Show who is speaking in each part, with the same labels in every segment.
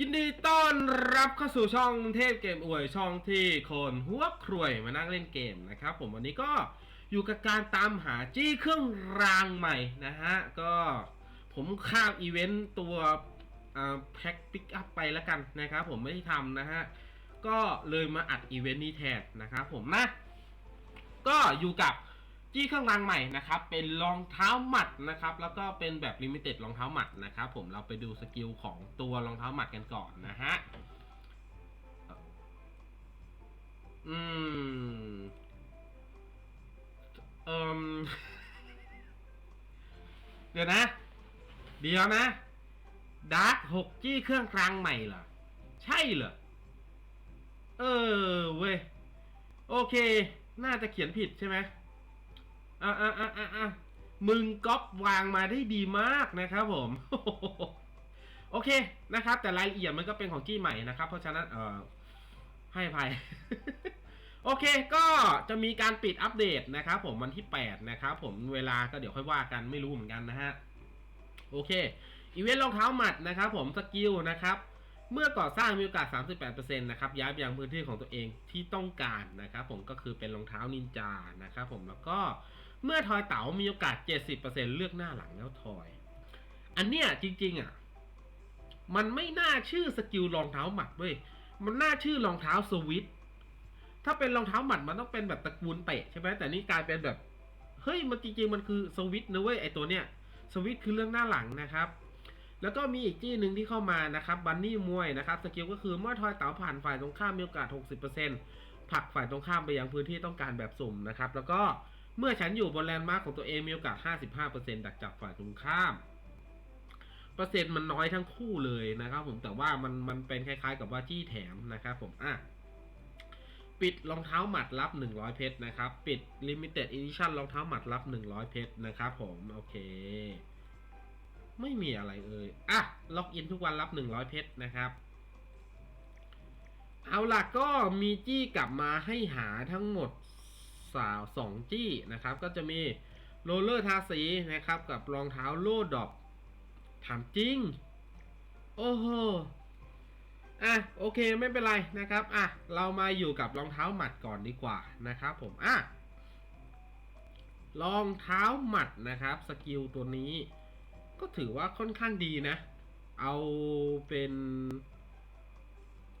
Speaker 1: ยินดีต้อนรับเข้าสู่ช่องเทพเกมอวยช่องที่คนหัวครวยมานั่งเล่นเกมนะครับ ผมวันนี้ก็อยู่กับการตามหาจี้เครื่องรางใหม่นะฮะ ก็ผมข้ามอีเวนต์ตัวแพ็คปิกอัพไปแล้วกันนะครับผมไม่ได้ทำนะฮะ ก็เลยมาอัดอีเวนต์นี้แทนนะครับผมนะ ก็อยู่กับ จี้เครื่องรางใหม่นะครับ เป็นรองเท้าหมัดนะครับ แล้วก็เป็นแบบลิมิเต็ดรองเท้าหมัดนะครับผมเราไปดูสกิลของตัวรองเท้าหมัดกันก่อนนะฮะ อืม เอ่มเดี๋ยวนะ เดี๋ยวนะดาร์กหกจี้เครื่องกลางใหม่เหรอ ใช่เหรอ เออเว้ย โอเค น่าจะเขียนผิดใช่ไหม อะอะอะอะอะมึงก๊อปวางมาได้ดีมากนะครับผมโอเคนะครับ แต่รายละเอียดมันก็เป็นของจี้ใหม่นะครับ เพราะฉะนั้นเออให้ภัยโอเคก็จะมีการปิดอัปเดตนะครับผมวันที่ 8 นะครับผมเวลาก็เดี๋ยวค่อยว่ากันไม่รู้เหมือนกันนะฮะ โอเค อีเวนต์รองเท้าหมัดนะครับผมสกิลนะครับ เมื่อก่อสร้างมีโอกาส 38%นะครับย้ายไปยังพื้นที่ของตัวเองที่ต้องการนะครับผมก็คือเป็นรองเท้านินจานะครับผมแล้วก็ เมื่อทอยเต๋ามีโอกาส 70%เลือกหน้าหลังแล้วทอย อันเนี้ยจริง ๆ อะ มันไม่น่าชื่อสกิลรองเท้าหมัดเว้ย มันน่าชื่อรองเท้าสวิต ถ้าเป็นรองเท้าหมัดมันต้องเป็นแบบตระกูลเตะใช่ไหมแต่นี่กลายเป็นแบบ เฮ้ย มันจริง ๆ มันคือสวิตนะเว้ยไอตัวเนี้ย สวิตคือเรื่องหน้าหลังนะครับแล้วก็มีอีกจี้หนึ่งที่เข้ามานะครับบันนี่มวยนะครับสกิลก็คือเมื่อทอยเต๋าผ่านฝ่ายตรงข้ามมีโอกาส 60%ผลักฝ่ายตรงข้ามไปยังพื้นที่ต้องการแบบสุ่มนะครับ แล้วก็ เมื่อฉันอยู่บนแลนด์มาร์คของตัวเองมีโอกาส 55%ดักจับฝ่ายตรงข้าม เปอร์เซ็นต์มันน้อยทั้งคู่เลยนะครับผมแต่ว่ามันมันเป็นคล้ายๆ กับว่าจี้แถมนะครับผมอะปิดรองเท้าหมัดรับ 100 เพชรนะครับ ปิด Limited Edition รองเท้าหมัดรับ 100 เพชรนะครับผมโอเค ไม่มีอะไรเอ่ยอะล็อกอินทุกวันรับ 100 เพชรนะครับ เอาล่ะก็มีจี้กลับมาให้หาทั้งหมด สาวสองจี้นะครับ ก็จะมีโรลเลอร์ทาสีนะครับ กับรองเท้าโลดอบถามจริง โอ้โหอะโอเคไม่เป็นไรนะครับอะเรามาอยู่กับรองเท้าหมัดก่อนดีกว่านะครับผมอะรองเท้าหมัดนะครับสกิลตัวนี้ ก็ถือว่าค่อนข้างดีนะ เอาเป็น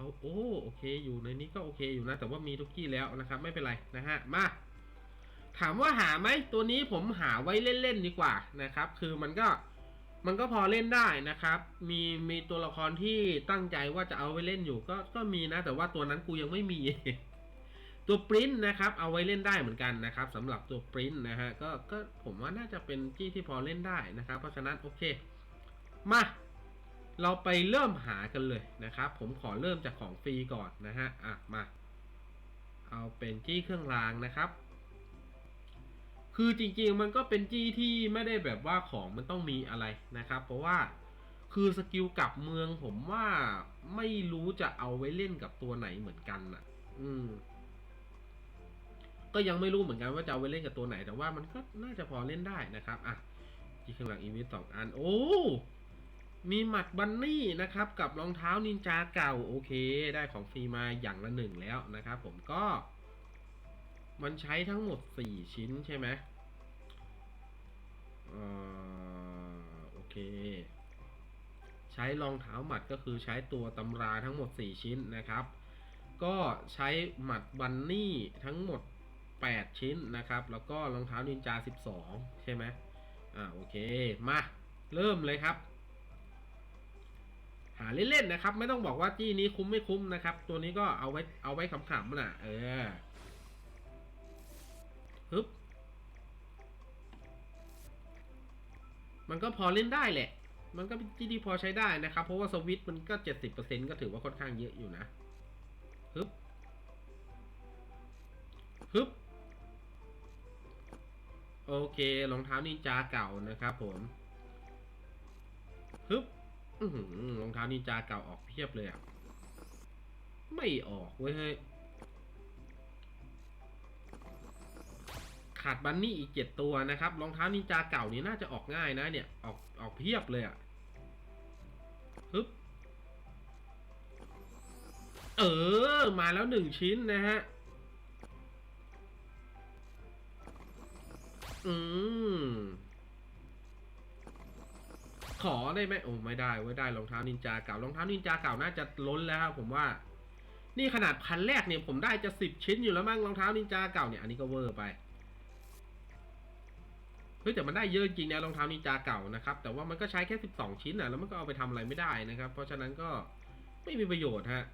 Speaker 1: เอาโอ้โอเคอยู่ในนี้ก็โอเคอยู่นะ แต่ว่ามีทุกที่แล้วนะครับ ไม่เป็นไรนะฮะมาถามว่าหาไหมตัวนี้ผมหาไว้เล่นๆดีกว่านะครับ คือมันก็มันก็พอเล่นได้นะครับ มีมีตัวละครที่ตั้งใจว่าจะเอาไว้เล่นอยู่ก็ก็มีนะ แต่ว่าตัวนั้นกูยังไม่มี ตัวปริ้นนะครับ เอาไว้เล่นได้เหมือนกันนะครับสำหรับตัวปริ้นนะฮะก็ก็ผมว่าน่าจะเป็นจี้ที่พอเล่นได้นะครับ เพราะฉะนั้นโอเค มา เราไปเริ่มหากันเลยนะครับ ผมขอเริ่มจากของฟรีก่อนนะฮะ อะ มา เอาเป็นจี้เครื่องรางนะครับ คือจริงๆมันก็เป็นจี้ที่ไม่ได้แบบว่าของมันต้องมีอะไรนะครับ เพราะว่าคือสกิลกลับเมืองผมว่าไม่รู้จะเอาไว้เล่นกับตัวไหนเหมือนกันอะ อืม ก็ยังไม่รู้เหมือนกันว่าจะเอาไว้เล่นกับตัวไหน แต่ว่ามันก็น่าจะพอเล่นได้นะครับ อะที่ข้างหลังอีวิสสองอัน โอ้ มีหมัดบันนี่นะครับกับรองเท้านินจาเก่าโอเค ได้ของฟรีมาอย่างละหนึ่งแล้วนะครับผมก็มันใช้ทั้งหมดสี่ชิ้นใช่ไหมเออโอเค ใช้รองเท้าหมัดก็คือใช้ตัวตำราทั้งหมด 4 ชิ้นนะครับ ก็ใช้หมัดบันนี่ทั้งหมด 8 ชิ้นนะครับ แล้วก็รองเท้านินจา 12 ใช่ไหมอ่าโอเค มา เริ่มเลยครับ หาเล่นๆนะครับ ไม่ต้องบอกว่าจี้นี้คุ้มไม่คุ้มนะครับ ตัวนี้ก็เอาไว้เอาไว้ขำๆน่ะเออฮึบมันก็พอเล่นได้แหละ มันก็เป็นที่ที่พอใช้ได้นะครับ เพราะว่าสวิตมันก็เจ็ดสิบเปอร์เซ็นก็ถือว่าค่อนข้างเยอะอยู่นะฮึบฮึบโอเครองเท้านินจาเก่านะครับผมฮึบ รองเท้านินจาเก่าออกเพียบเลยอะ ไม่ออกเว้ยเฮ้ยขาดบันนี่อีกเจ็ดตัวนะครับรองเท้านินจาเก่านี่น่าจะออกง่ายนะเนี่ย ออกออกเพียบเลยอะ่ะฮึบเออ มาแล้วหนึ่งชิ้นนะฮะ อืม ขอได้ไหมโอ้ไม่ได้ไว้ได้รองเท้านินจาเก่ารองเท้านินจาเก่าน่าจะล้นแล้วครับผมว่า นี่ขนาดพันแรกเนี่ยผมได้จะสิบชิ้นอยู่แล้วมั้งรองเท้านินจาเก่าเนี่ยอันนี้ก็เวอร์ไปเฮ้ยแต่มันได้เยอะจริงนะรองเท้านินจาเก่านะครับ แต่ว่ามันก็ใช้แค่สิบสองชิ้นนะแล้วมันก็เอาไปทำอะไรไม่ได้นะครับ เพราะฉะนั้นก็ไม่มีประโยชน์ฮะ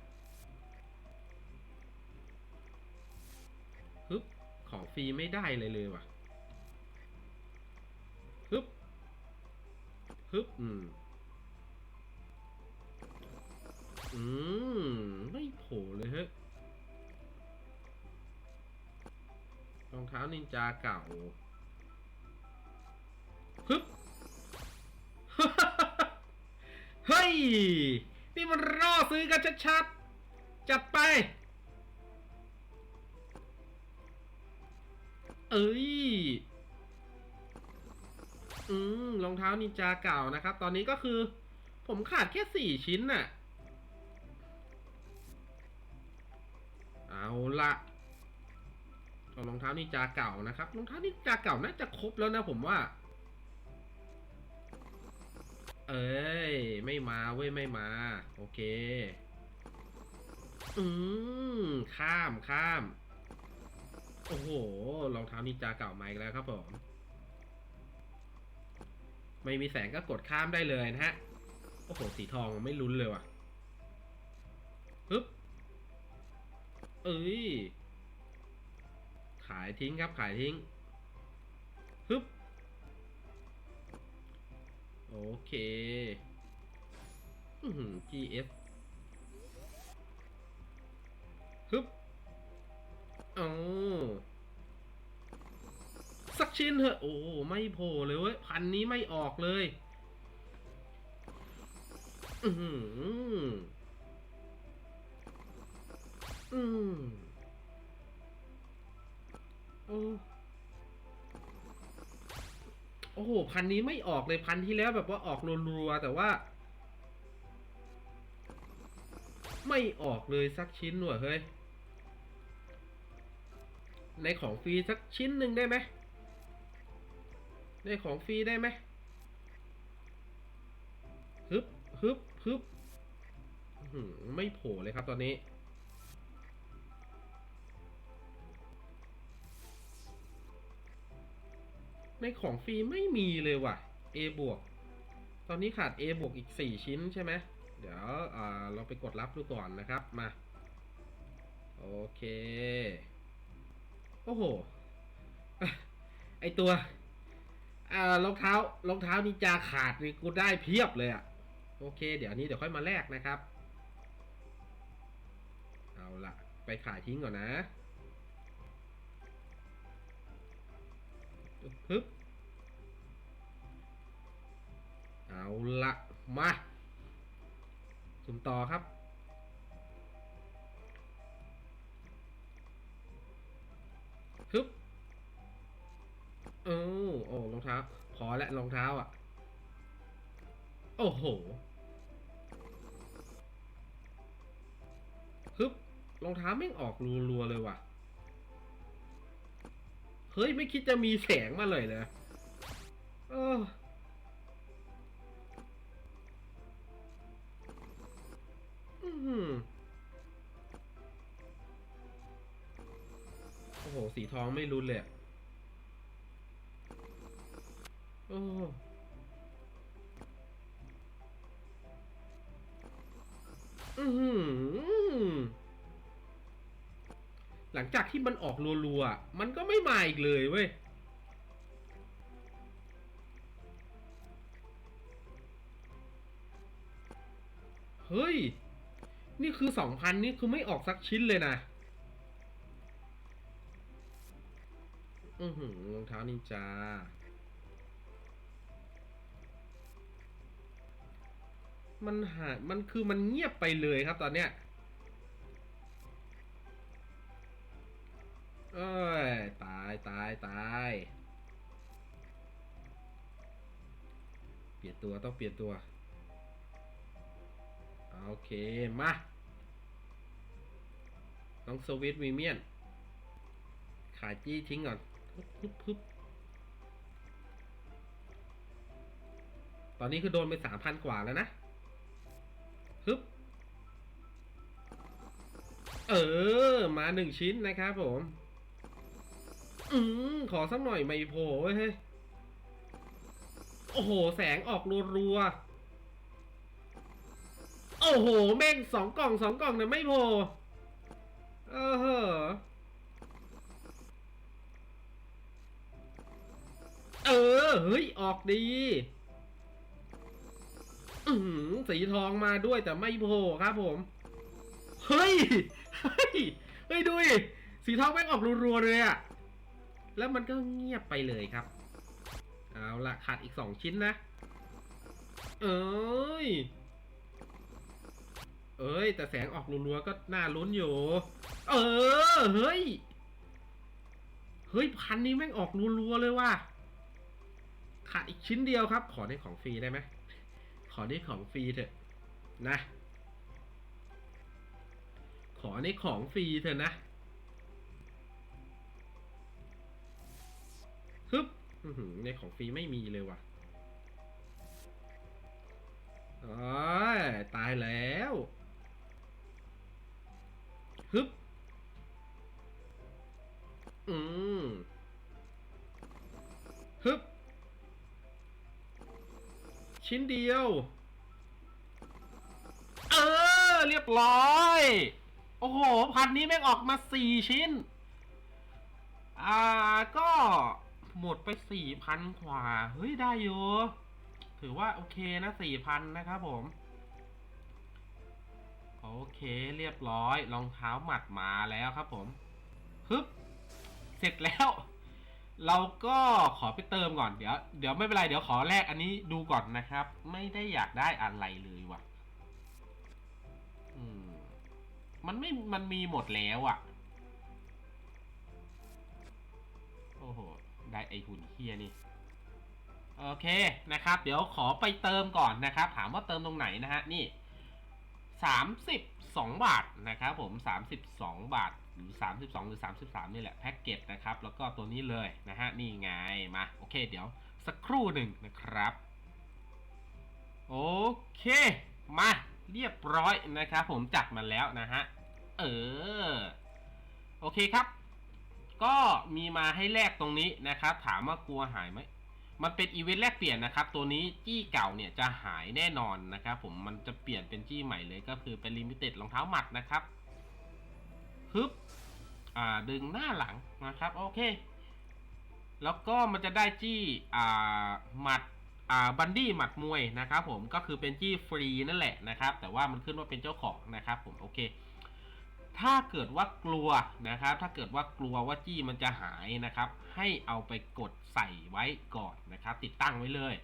Speaker 1: ฮึบของฟรีไม่ได้เลยเลยว่ะ ฮึบอืมอืม ไม่โผล่เลยเฮ้ยรองเท้านินจาเก่าฮึบเฮ้ย นี่มันล่อซื้อกันชัดๆ จัดไป เอ้ย อืมรองเท้านินจาเก่านะครับ ตอนนี้ก็คือ ผมขาดแค่สี่ชิ้นน่ะ เอาละเอารองเท้านินจาเก่านะครับรองเท้านินจาเก่าน่าจะครบแล้วนะผมว่า เอ้ย ไม่มาเว้ยไม่มา โอเค อืมข้ามข้าม โอ้โหรองเท้านินจาเก่ามาอีกแล้วครับผม ไม่มีแสงก็กดข้ามได้เลยนะฮะ โอ้โห สีทองไม่ลุ้นเลยว่ะปึ๊บ เอ้ย ขายทิ้งครับขายทิ้งฮึบโอเค อือหือ GS ฮึบเอ สักชิ้นเถอะโอ้ไม่โผล่เลยเว้ยพันนี้ไม่ออกเลย อือหืออืมโอ้โอ้โหพันนี้ไม่ออกเลยพันที่แล้วแบบว่าออกรัวๆแต่ว่า ไม่ออกเลยสักชิ้นว่ะเฮ้ยในของฟรีสักชิ้นหนึ่งได้ไหม ในของฟรีได้ไหมฮึบฮึบฮึบไม่โผล่เลยครับตอนนี้ ในของฟรีไม่มีเลยว่ะ A บวก ตอนนี้ขาด A บวกอีก 4 ชิ้นใช่ไหม เดี๋ยวเราไปกดรับดูก่อนนะครับ มา โอเค โอ้โห ไอตัว อ่ารองเท้ารองเท้านินจาขาดนี่กูได้เพียบเลยอะโอเค เดี๋ยวนี้เดี๋ยวค่อยมาแลกนะครับ เอาละไปขายทิ้งก่อนนะฮึบเอาละมาสุ่มต่อครับ เท้าพอและรองเท้าอะ โอ้โหฮึบรองเท้าไม่ออกรัวๆเลยว่ะ เฮ้ย ไม่คิดจะมีแสงมาเลยเลยเออโอ้โห สีทองไม่รุนเลย อะโอ้อือหือหลังจากที่มันออกรัวๆ มันก็ไม่มาอีกเลยเว้ย เฮ้ย นี่คือสองพันนี่คือไม่ออกสักชิ้นเลยนะ อือหือรองเท้านินจา มันหายมันคือมันเงียบไปเลยครับตอนเนี้ยเอ้ย ตายตายตายเปลี่ยนตัวต้องเปลี่ยนตัว โอเค มาน้องสวิตวีเมียน ขายจี้ทิ้งก่อนฮึบฮึบฮึบตอนนี้คือโดนไปสามพันกว่าแล้วนะ เออ มาหนึ่งชิ้นนะครับผม อืมขอสักหน่อยไม่โผล่เว้ยเฮ้ยโอ้โห แสงออกรัวๆ โอ้โห แม่งสองกล่องสองกล่องเนี่ยไม่โผล่เออเอเออ เฮ้ย ออกดีอืสีทองมาด้วยแต่ไม่โผล่ครับผม เฮ้ย เฮ้ยเฮ้ยดูดิสีทองแม่งออกรัวๆเลยอะแล้วมันก็เงียบไปเลยครับ เอาละขาดอีกสองชิ้นนะ เอ้ย เอ้ย แต่แสงออกรัวๆก็น่าลุ้นอยู่ เออ เฮ้ย เฮ้ย พันนี้แม่งออกรัวๆเลยว่ะ ขาดอีกชิ้นเดียวครับ ขอได้ของฟรีได้ไหม ขอได้ของฟรีเถอะ นะ อในของฟรีเถอะนะฮึบในของฟรีไม่มีเลยว่ะโอ้ยตายแล้วฮึบอืมฮึบชิ้นเดียว เออ เรียบร้อย อ้โห พันนี้แม่งออกมาสี่ชิ้น อ่าก็หมดไปสี่พันกว่า เฮ้ย ได้อยู่ ถือว่าโอเคนะสี่พันนะครับผม โอเคเรียบร้อย รองเท้าหมัดมาแล้วครับผมฮึบเสร็จแล้ว เราก็ขอไปเติมก่อนเดี๋ยว เดี๋ยวไม่เป็นไร เดี๋ยวขอแลกอันนี้ดูก่อนนะครับ ไม่ได้อยากได้อะไรเลยว่ะ มันไม่ มันมีหมดแล้วอะ่ะ โอ้โห ได้ไอหุ่นเฮียนี่ โอเคนะครับ เดี๋ยวขอไปเติมก่อนนะครับ ถามว่าเติมตรงไหนนะฮะ นี่สามสิบสองบาทนะครับผมสามสิบสองบาท หรือสามสิบสองหรือสามสิบสามนี่แหละแพ็กเกจนะครับ แล้วก็ตัวนี้เลยนะฮะ นี่ไง มา โอเค เดี๋ยวสักครู่หนึ่งนะครับ โอเค มาเรียบร้อยนะครับผมจัดมาแล้วนะฮะ เออ โอเคครับ ก็มีมาให้แลกตรงนี้นะครับ ถามว่ากลัวหายไหม มันเป็นอีเวนต์แลกเปลี่ยนนะครับ ตัวนี้จี้เก่าเนี่ยจะหายแน่นอนนะครับผม มันจะเปลี่ยนเป็นจี้ใหม่เลยก็คือเป็นลิมิเต็ดรองเท้าหมัดนะครับฮึบ อ่า ดึงหน้าหลังนะครับ โอเค แล้วก็มันจะได้จี้ อ่า หมัดอ่าบันดี้หมัดมวยนะครับผมก็คือเป็นจี้ฟรีนั่นแหละนะครับ แต่ว่ามันขึ้นว่าเป็นเจ้าของนะครับผมโอเค ถ้าเกิดว่ากลัวนะครับ ถ้าเกิดว่ากลัวว่าจี้มันจะหายนะครับ ให้เอาไปกดใส่ไว้ก่อนนะครับ ติดตั้งไว้เลย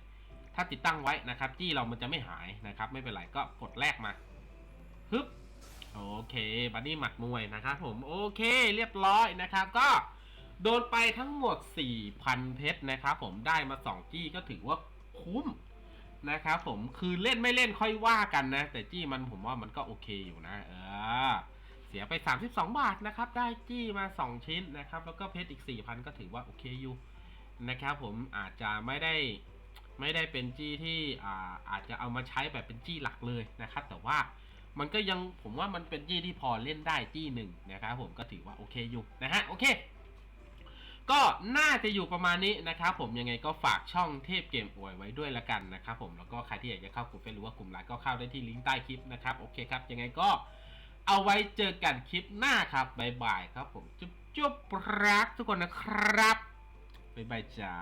Speaker 1: ถ้าติดตั้งไว้นะครับ จี้เรามันจะไม่หายนะครับ ไม่เป็นไรก็กดแรกมาฮึบโอเค บันนี่หมัดมวยนะครับผมโอเค เรียบร้อยนะครับ ก็โดนไปทั้งหมด 4,000 เพชรนะครับผมได้มา 2 จี้ก็ถือว่าคุ้มนะครับผมคือเล่นไม่เล่นค่อยว่ากันนะ แต่จี้มันผมว่ามันก็โอเคอยู่นะ เออ สียไป 32 บาทนะครับ ได้จี้มา 2 ชิ้นนะครับ แล้วก็เพชรอีก 4,000 ก็ถือว่าโอเคอยู่นะครับผมอาจจะไม่ได้ไม่ได้เป็นจี้ที่อ่าอาจจะเอามาใช้แบบเป็นจี้หลักเลยนะครับ แต่ว่ามันก็ยังผมว่ามันเป็นจี้ที่พอเล่นได้จี้หนึ่งนะครับผมก็ถือว่าโอเคอยู่นะฮะโอเค ก็น่าจะอยู่ประมาณนี้นะครับผมยังไงก็ฝากช่องเทพเกมอวยไว้ด้วยละกันนะครับผมแล้วก็ใครที่อยากจะเข้ากลุ่มเฟซหรือว่ากลุ่มไลน์ก็เข้าได้ที่ลิงก์ใต้คลิปนะครับโอเคครับยังไงก็ เอาไว้เจอกันคลิปหน้าครับบ๊ายบายครับผม จุ๊บจุ๊บรักทุกคนนะครับบ๊ายบายจ้า